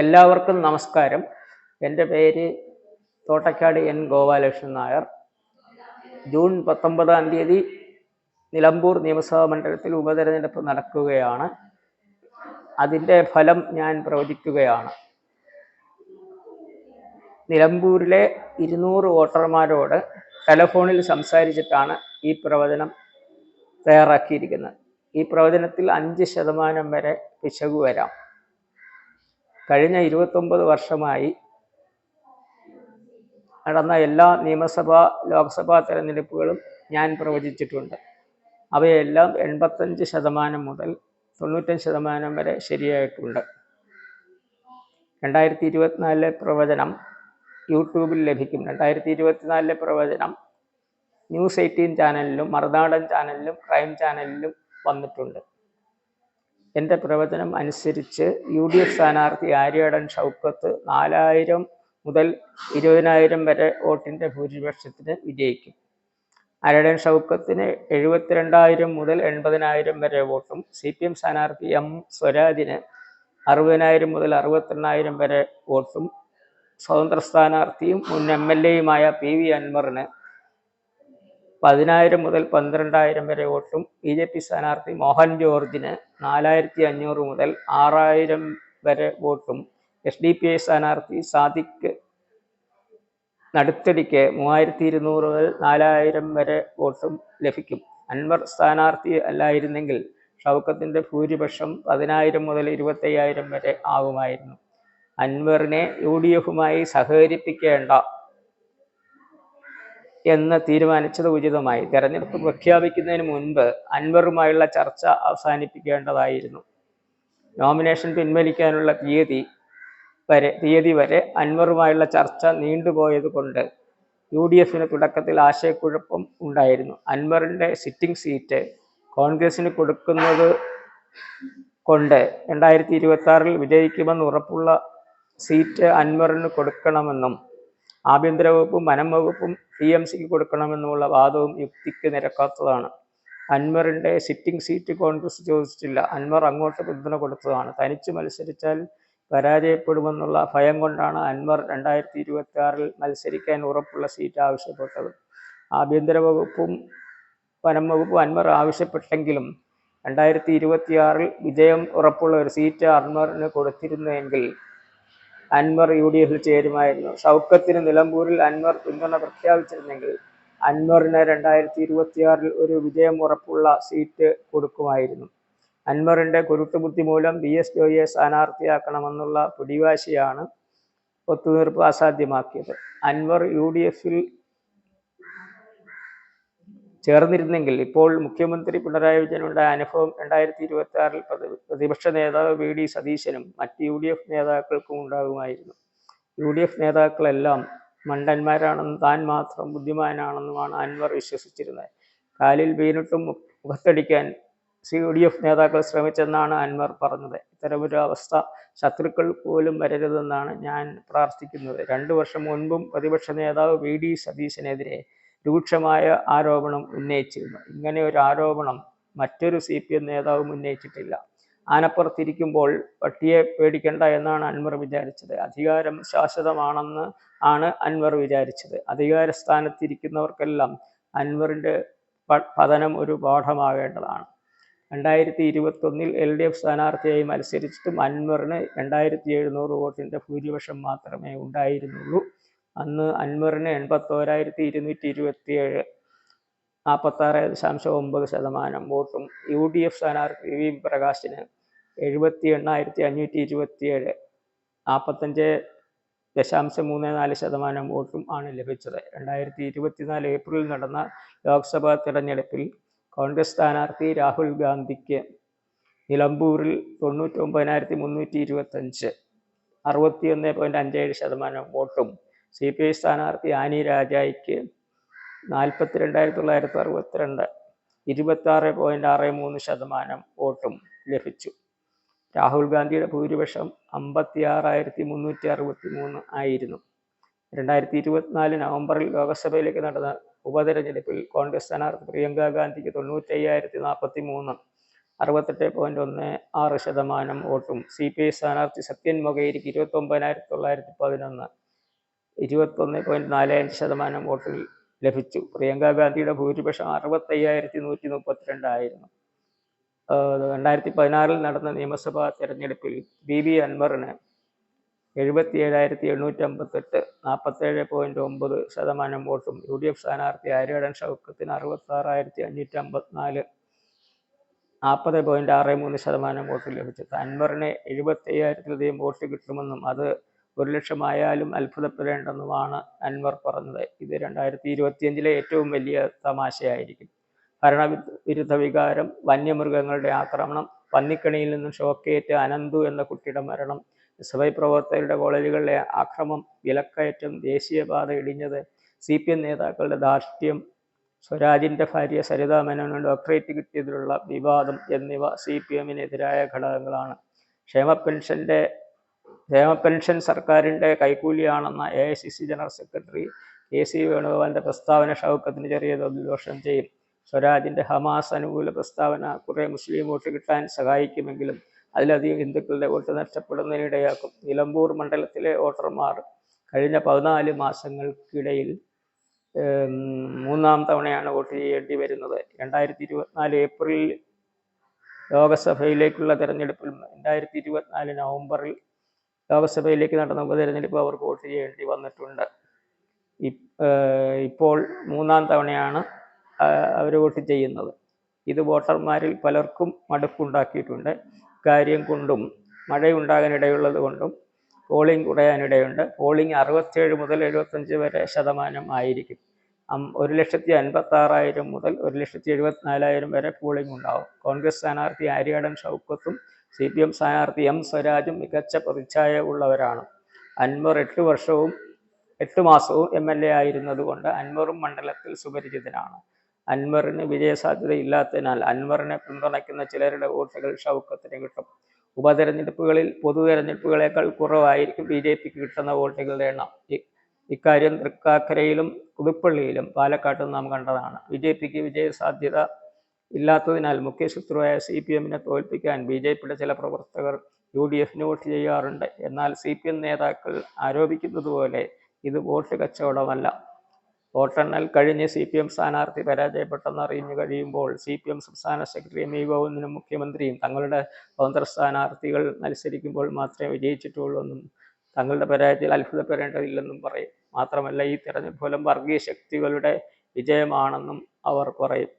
എല്ലാവർക്കും നമസ്കാരം. എന്റെ പേര് തോട്ടക്കാട് എൻ ഗോപാലകൃഷ്ണൻ നായർ. ജൂൺ പത്തൊമ്പതാം തീയതി നിലമ്പൂർ നിയമസഭാ മണ്ഡലത്തിൽ ഉപതെരഞ്ഞെടുപ്പ് നടക്കുകയാണ്. അതിന്റെ ഫലം ഞാൻ പ്രവചിക്കുകയാണ്. നിലമ്പൂരിലെ ഇരുന്നൂറ് വോട്ടർമാരോട് ടെലഫോണിൽ സംസാരിച്ചിട്ടാണ് ഈ പ്രവചനം തയ്യാറാക്കിയിരിക്കുന്നത്. ഈ പ്രവചനത്തിൽ അഞ്ച് ശതമാനം വരെ പിശക് വരാം. കഴിഞ്ഞ ഇരുപത്തൊമ്പത് വർഷമായി നടന്ന എല്ലാ നിയമസഭാ ലോക്സഭാ തെരഞ്ഞെടുപ്പുകളും ഞാൻ പ്രവചിച്ചിട്ടുണ്ട്. അവയെല്ലാം എൺപത്തഞ്ച് ശതമാനം മുതൽ തൊണ്ണൂറ്റഞ്ച് ശതമാനം വരെ ശരിയായിട്ടുണ്ട്. രണ്ടായിരത്തി ഇരുപത്തിനാലിലെ പ്രവചനം യൂട്യൂബിൽ ലഭിക്കും. രണ്ടായിരത്തി ഇരുപത്തിനാലിലെ പ്രവചനം ന്യൂസ് എയ്റ്റീൻ ചാനലിലും മറുനാടൻ ചാനലിലും ക്രൈം ചാനലിലും വന്നിട്ടുണ്ട്. എന്റെ പ്രവചനം അനുസരിച്ച് യു ഡി എഫ് സ്ഥാനാർത്ഥി ആര്യാടൻ ഷൗക്കത്ത് നാലായിരം മുതൽ ഇരുപതിനായിരം വരെ വോട്ടിന്റെ ഭൂരിപക്ഷത്തിന് വിജയിക്കും. ആര്യാടൻ ഷൗക്കത്തിന് എഴുപത്തിരണ്ടായിരം മുതൽ എൺപതിനായിരം വരെ വോട്ടും സി പി എം സ്ഥാനാർത്ഥി എം സ്വരാജിന് അറുപതിനായിരം മുതൽ അറുപത്തെണ്ണായിരം വരെ വോട്ടും സ്വതന്ത്ര സ്ഥാനാർത്ഥിയും മുൻ എം എൽ എയുമായ പി വി അൻവറിന് പതിനായിരം മുതൽ പന്ത്രണ്ടായിരം വരെ വോട്ടും ബി ജെ പി സ്ഥാനാർത്ഥി മോഹൻ ജോർജിന് നാലായിരത്തി അഞ്ഞൂറ് മുതൽ ആറായിരം വരെ വോട്ടും എസ് ഡി പി ഐ സ്ഥാനാർത്ഥി സാദിഖ് നടുത്തടിക്ക് മൂവായിരത്തി ഇരുന്നൂറ് മുതൽ നാലായിരം വരെ വോട്ടും ലഭിക്കും. അൻവർ സ്ഥാനാർത്ഥി അല്ലായിരുന്നെങ്കിൽ ഷൗക്കത്തിന്റെ ഭൂരിപക്ഷം പതിനായിരം മുതൽ ഇരുപത്തയ്യായിരം വരെ ആകുമായിരുന്നു. അൻവറിനെ യു ഡി എഫുമായി സഹകരിപ്പിക്കേണ്ട എന്ന് തീരുമാനിച്ചത് ഉചിതമായി. തെരഞ്ഞെടുപ്പ് പ്രഖ്യാപിക്കുന്നതിന് മുൻപ് അൻവറുമായുള്ള ചർച്ച അവസാനിപ്പിക്കേണ്ടതായിരുന്നു. നോമിനേഷൻ പിൻവലിക്കാനുള്ള തീയതി വരെ തീയതി വരെ അൻവറുമായുള്ള ചർച്ച നീണ്ടുപോയത് കൊണ്ട് യു ഡി എഫിന് തുടക്കത്തിൽ ആശയക്കുഴപ്പം ഉണ്ടായിരുന്നു. അൻവറിന്റെ സിറ്റിംഗ് സീറ്റ് കോൺഗ്രസിന് കൊടുക്കുന്നത് കൊണ്ട് രണ്ടായിരത്തി ഇരുപത്തി ആറിൽ വിജയിക്കുമെന്ന് ഉറപ്പുള്ള സീറ്റ് അൻവറിന് കൊടുക്കണമെന്നും ആഭ്യന്തര വകുപ്പും വനം വകുപ്പും ടി എം സിക്ക് കൊടുക്കണമെന്നുള്ള വാദവും യുക്തിക്ക് നിരക്കാത്തതാണ്. അൻവറിന്റെ സിറ്റിംഗ് സീറ്റ് കോൺഗ്രസ് ചോദിച്ചിട്ടില്ല. അൻവർ അങ്ങോട്ട് പിന്തുണ കൊടുത്തതാണ്. തനിച്ച് മത്സരിച്ചാൽ പരാജയപ്പെടുമെന്നുള്ള ഭയം കൊണ്ടാണ് അൻവർ രണ്ടായിരത്തി ഇരുപത്തി ആറിൽ മത്സരിക്കാൻ ഉറപ്പുള്ള സീറ്റ് ആവശ്യപ്പെട്ടത്. ആഭ്യന്തര വകുപ്പും വനം വകുപ്പും അൻവർ ആവശ്യപ്പെട്ടെങ്കിലും രണ്ടായിരത്തി ഇരുപത്തിയാറിൽ വിജയം ഉറപ്പുള്ള ഒരു സീറ്റ് അൻവറിന് കൊടുത്തിരുന്നെങ്കിൽ അൻവർ യു ഡി എഫിൽ ചേരുമായിരുന്നു. ഷൗക്കത്തിന് നിലമ്പൂരിൽ അൻവർ പിന്തുണ പ്രഖ്യാപിച്ചിരുന്നെങ്കിൽ അൻവറിന് രണ്ടായിരത്തി ഇരുപത്തിയാറിൽ ഒരു വിജയം ഉറപ്പുള്ള സീറ്റ് കൊടുക്കുമായിരുന്നു. അൻവറിന്റെ കുരുട്ടുബുദ്ധി മൂലം ബി എസ് ജോയിയെ സ്ഥാനാർത്ഥിയാക്കണമെന്നുള്ള പിടിവാശിയാണ് ഒത്തുതീർപ്പ് അസാധ്യമാക്കിയത്. അൻവർ യു ഡി എഫിൽ ചേർന്നിരുന്നെങ്കിൽ ഇപ്പോൾ മുഖ്യമന്ത്രി പിണറായി വിജയനുണ്ടായ അനുഭവം രണ്ടായിരത്തി ഇരുപത്തി ആറിൽ പ്രതിപക്ഷ നേതാവ് വി ഡി സതീശനും മറ്റ് യു ഡി എഫ് നേതാക്കൾക്കും ഉണ്ടാകുമായിരുന്നു. യു ഡി എഫ് നേതാക്കളെല്ലാം മണ്ടന്മാരാണെന്നും താൻ മാത്രം ബുദ്ധിമാനാണെന്നുമാണ് അൻവർ വിശ്വസിച്ചിരുന്നത്. കാലിൽ വീണിട്ടും മുഖത്തടിക്കാൻ സി ഡി എഫ് നേതാക്കൾ ശ്രമിച്ചെന്നാണ് അൻവർ പറഞ്ഞത്. ഇത്തരമൊരു അവസ്ഥ ശത്രുക്കൾ പോലും വരരുതെന്നാണ് ഞാൻ പ്രാർത്ഥിക്കുന്നത്. രണ്ടു വർഷം മുൻപും പ്രതിപക്ഷ നേതാവ് വി ഡി സതീശനെതിരെ രൂക്ഷമായ ആരോപണം ഉന്നയിച്ചിരുന്നു. ഇങ്ങനെ ഒരു ആരോപണം മറ്റൊരു സി പി എം നേതാവും ഉന്നയിച്ചിട്ടില്ല. ആനപ്പുറത്തിരിക്കുമ്പോൾ പട്ടിയെ പേടിക്കേണ്ട എന്നാണ് അൻവർ വിചാരിച്ചത്. അധികാരം ശാശ്വതമാണെന്ന് ആണ് അൻവർ വിചാരിച്ചത്. അധികാര സ്ഥാനത്തിരിക്കുന്നവർക്കെല്ലാം അൻവറിന്റെ പതനം ഒരു പാഠമാകേണ്ടതാണ്. രണ്ടായിരത്തി ഇരുപത്തൊന്നിൽ എൽ ഡി എഫ് സ്ഥാനാർത്ഥിയായി മത്സരിച്ചിട്ടും അൻവറിന് രണ്ടായിരത്തി എഴുന്നൂറ് വോട്ടിന്റെ ഭൂരിപക്ഷം മാത്രമേ ഉണ്ടായിരുന്നുള്ളൂ. അന്ന് അൻവറിന് എൺപത്തോരായിരത്തി ഇരുന്നൂറ്റി ഇരുപത്തിയേഴ് നാൽപ്പത്താറ് ദശാംശം ഒമ്പത് ശതമാനം വോട്ടും യു ഡി എഫ് സ്ഥാനാർത്ഥി വി പ്രകാശിന് എഴുപത്തി എണ്ണായിരത്തി അഞ്ഞൂറ്റി ഇരുപത്തിയേഴ് നാൽപ്പത്തഞ്ച് ദശാംശം മൂന്ന് നാല് ശതമാനം വോട്ടും ആണ് ലഭിച്ചത്. രണ്ടായിരത്തി ഇരുപത്തിനാല് ഏപ്രിലിൽ നടന്ന ലോക്സഭാ തിരഞ്ഞെടുപ്പിൽ കോൺഗ്രസ് സ്ഥാനാർത്ഥി രാഹുൽ ഗാന്ധിക്ക് നിലമ്പൂരിൽ തൊണ്ണൂറ്റൊമ്പതിനായിരത്തി മുന്നൂറ്റി ഇരുപത്തഞ്ച് അറുപത്തിയൊന്ന് പോയിന്റ് അഞ്ചേഴ് ശതമാനം വോട്ടും സി പി ഐ സ്ഥാനാർത്ഥി ആനി രാജായിക്ക് നാൽപ്പത്തി രണ്ടായിരത്തി തൊള്ളായിരത്തി അറുപത്തിരണ്ട് ഇരുപത്താറ് പോയിന്റ് ആറ് മൂന്ന് ശതമാനം വോട്ടും ലഭിച്ചു. രാഹുൽ ഗാന്ധിയുടെ ഭൂരിപക്ഷം അമ്പത്തി ആറായിരത്തി മുന്നൂറ്റി അറുപത്തി മൂന്ന് ആയിരുന്നു. രണ്ടായിരത്തി ഇരുപത്തിനാല് നവംബറിൽ ലോക്സഭയിലേക്ക് നടന്ന ഉപതെരഞ്ഞെടുപ്പിൽ കോൺഗ്രസ് സ്ഥാനാർത്ഥി പ്രിയങ്ക ഗാന്ധിക്ക് തൊണ്ണൂറ്റയ്യായിരത്തി നാൽപ്പത്തി മൂന്ന് അറുപത്തെട്ട് പോയിന്റ് ഒന്ന് ആറ് ശതമാനം വോട്ടും സി പി ഐ സ്ഥാനാർത്ഥി സത്യൻ മൊകേരിക്ക് ഇരുപത്തൊമ്പതിനായിരത്തി തൊള്ളായിരത്തി പതിനൊന്ന് ഇരുപത്തൊന്ന് പോയിന്റ് നാല് അഞ്ച് ശതമാനം വോട്ട് ലഭിച്ചു. പ്രിയങ്ക ഗാന്ധിയുടെ ഭൂരിപക്ഷം അറുപത്തയ്യായിരത്തി നൂറ്റി മുപ്പത്തിരണ്ടായിരുന്നു രണ്ടായിരത്തി പതിനാറിൽ നടന്ന നിയമസഭാ തെരഞ്ഞെടുപ്പിൽ ബി ബി അൻവറിന് എഴുപത്തി ഏഴായിരത്തി എണ്ണൂറ്റി അമ്പത്തെട്ട് നാൽപ്പത്തേഴ് പോയിന്റ് ഒമ്പത് ശതമാനം വോട്ടും യു ഡി എഫ് സ്ഥാനാർത്ഥി ആര്യടൻ ഷൗക്കത്തിന് അറുപത്തി ആറായിരത്തി അഞ്ഞൂറ്റി അമ്പത്തിനാല് നാൽപ്പത് പോയിന്റ് ആറ് മൂന്ന് ശതമാനം വോട്ട് ലഭിച്ചു. അൻവറിന് എഴുപത്തി അയ്യായിരത്തിലധികം വോട്ട് കിട്ടുമെന്നും അത് ഒരു ലക്ഷമായാലും അത്ഭുതപ്പെടേണ്ടെന്നുമാണ് അൻവർ പറഞ്ഞത്. ഇത് രണ്ടായിരത്തി ഇരുപത്തിയഞ്ചിലെ ഏറ്റവും വലിയ തമാശയായിരിക്കും. ഭരണവിരുദ്ധ വികാരം വന്യമൃഗങ്ങളുടെ ആക്രമണം പന്നിക്കണിയിൽ നിന്നും ഷോക്കേറ്റ് അനന്തു എന്ന കുട്ടിയുടെ മരണം എസ് പ്രവർത്തകരുടെ കോളേജുകളിലെ ആക്രമം വിലക്കയറ്റം ദേശീയപാത ഇടിഞ്ഞത് സി പി എം നേതാക്കളുടെ ധാർഷ്ട്യം സ്വരാജിന്റെ ഭാര്യ സരിതാ മേനോന് ഡോക്ടറേറ്റ് കിട്ടിയതിലുള്ള വിവാദം എന്നിവ സി പി എമ്മിനെതിരായ ഘടകങ്ങളാണ്. ക്ഷേമ പെൻഷന്റെ ക്ഷേമ പെൻഷൻ സർക്കാരിന്റെ കൈക്കൂലിയാണെന്ന A I C C general secretary K C വേണുഗോപാലിന്റെ പ്രസ്താവന ഷൗക്കത്തിന് ചെറിയ തോതിൽ ദോഷം ചെയ്യും. സ്വരാജിന്റെ ഹമാസ് അനുകൂല പ്രസ്താവന കുറേ മുസ്ലിം വോട്ട് കിട്ടാൻ സഹായിക്കുമെങ്കിലും അതിലധികം ഹിന്ദുക്കളുടെ വോട്ട് നഷ്ടപ്പെടുന്നതിനിടയാക്കും. നിലമ്പൂർ മണ്ഡലത്തിലെ വോട്ടർമാർ കഴിഞ്ഞ പതിനാല് മാസങ്ങൾക്കിടയിൽ മൂന്നാം തവണയാണ് വോട്ട് ചെയ്യേണ്ടി വരുന്നത്. രണ്ടായിരത്തി ഇരുപത്തിനാല് ഏപ്രിലിൽ ലോകസഭയിലേക്കുള്ള തെരഞ്ഞെടുപ്പിൽ രണ്ടായിരത്തി ഇരുപത്തിനാല് നവംബറിൽ ലോകസഭയിലേക്ക് നടന്ന ഉപതെരഞ്ഞെടുപ്പ് അവർ വോട്ട് ചെയ്യേണ്ടി വന്നിട്ടുണ്ട്. ഇപ്പോൾ മൂന്നാം തവണയാണ് അവർ വോട്ട് ചെയ്യുന്നത്. ഇത് വോട്ടർമാരിൽ പലർക്കും മടുപ്പുണ്ടാക്കിയിട്ടുണ്ട്. കാര്യം കൊണ്ടും മഴയുണ്ടാകാനിടയുള്ളത് കൊണ്ടും പോളിംഗ് കുറയാനിടയുണ്ട്. പോളിംഗ് അറുപത്തേഴ് മുതൽ എഴുപത്തഞ്ച് വരെ ശതമാനം ആയിരിക്കും. ഒരു ലക്ഷത്തി അൻപത്താറായിരം മുതൽ ഒരു ലക്ഷത്തി എഴുപത്തിനാലായിരം വരെ പോളിംഗ് ഉണ്ടാവും. കോൺഗ്രസ് സ്ഥാനാർത്ഥി ആര്യാടൻ ഷൗക്കത്തും സി പി എം സ്ഥാനാർത്ഥി എം സ്വരാജും മികച്ച പ്രതിച്ഛായ ഉള്ളവരാണ്. അൻവർ എട്ട് വർഷവും എട്ട് മാസവും എം എൽ എ ആയിരുന്നതുകൊണ്ട് അൻവറും മണ്ഡലത്തിൽ സുപരിചിതനാണ്. അൻവറിന് വിജയസാധ്യത ഇല്ലാത്തതിനാൽ അൻവറിനെ പിന്തുണയ്ക്കുന്ന ചിലരുടെ വോട്ടുകൾ ഷൗക്കത്തിന് കിട്ടും. ഉപതെരഞ്ഞെടുപ്പുകളിൽ പൊതു തെരഞ്ഞെടുപ്പുകളേക്കാൾ കുറവായിരിക്കും ബി ജെ പിക്ക് കിട്ടുന്ന വോട്ടുകളുടെ എണ്ണം. ഇക്കാര്യം തൃക്കാക്കരയിലും പുതുപ്പള്ളിയിലും പാലക്കാട്ടും നാം കണ്ടതാണ്. ബി ജെ പിക്ക് വിജയസാധ്യത ഇല്ലാത്തതിനാൽ മുഖ്യ ശത്രുവായ സി പി എമ്മിനെ തോൽപ്പിക്കാൻ ബി ജെ പിയുടെ ചില പ്രവർത്തകർ യു ഡി എഫിന് വോട്ട് ചെയ്യാറുണ്ട്. എന്നാൽ സി പി എം നേതാക്കൾ ആരോപിക്കുന്നത് പോലെ ഇത് വോട്ട് കച്ചവടമല്ല. വോട്ടെണ്ണൽ കഴിഞ്ഞ് സി പി എം സ്ഥാനാർത്ഥി പരാജയപ്പെട്ടെന്ന് അറിഞ്ഞു കഴിയുമ്പോൾ സി പി എം സംസ്ഥാന സെക്രട്ടറി എം ഇ ഗോവിന്ദനും മുഖ്യമന്ത്രിയും തങ്ങളുടെ സ്വതന്ത്ര സ്ഥാനാർത്ഥികൾ മത്സരിക്കുമ്പോൾ മാത്രമേ വിജയിച്ചിട്ടുള്ളൂ എന്നും തങ്ങളുടെ പരാജയത്തിൽ അത്ഭുതപ്പെടേണ്ടതില്ലെന്നും പറയും. മാത്രമല്ല ഈ തെരഞ്ഞെടുപ്പ് ഫലം വർഗീയ ശക്തികളുടെ വിജയമാണെന്നും അവർ പറയും.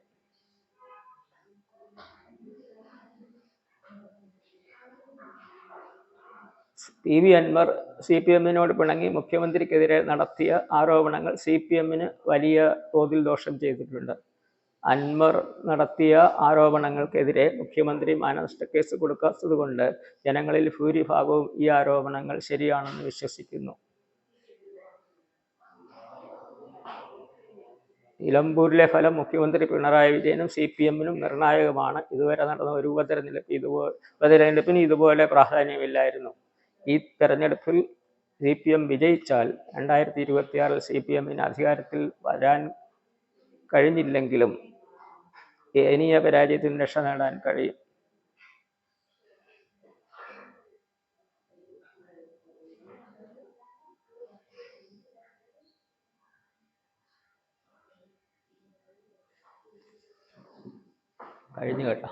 P V Anwar C P എമ്മിനോട് പിണങ്ങി മുഖ്യമന്ത്രിക്കെതിരെ നടത്തിയ ആരോപണങ്ങൾ സി പി എമ്മിന് വലിയ തോതിൽ ദോഷം ചെയ്തിട്ടുണ്ട്. അൻവർ നടത്തിയ ആരോപണങ്ങൾക്കെതിരെ മുഖ്യമന്ത്രി മാനനഷ്ട കേസ് കൊടുക്കാത്തതുകൊണ്ട് ജനങ്ങളിൽ ഭൂരിഭാഗവും ഈ ആരോപണങ്ങൾ ശരിയാണെന്ന് വിശ്വസിക്കുന്നു. നിലമ്പൂരിലെ ഫലം മുഖ്യമന്ത്രി പിണറായി വിജയനും സി പി എമ്മിനും നിർണായകമാണ്. ഇതുവരെ നടന്ന ഒരു ഉപതെരഞ്ഞെടുപ്പ് ഇതുപോലെ ഉപതെരഞ്ഞെടുപ്പിന് ഇതുപോലെ പ്രാധാന്യമില്ലായിരുന്നു. ഈ തെരഞ്ഞെടുപ്പിൽ സി പി എം വിജയിച്ചാൽ രണ്ടായിരത്തി ഇരുപത്തിയാറിൽ സി പി എമ്മിന് അധികാരത്തിൽ വരാൻ കഴിഞ്ഞില്ലെങ്കിലും ദയനീയ പരാജയത്തിന് രക്ഷ നേടാൻ കഴിയും. കഴിഞ്ഞു കേട്ടോ.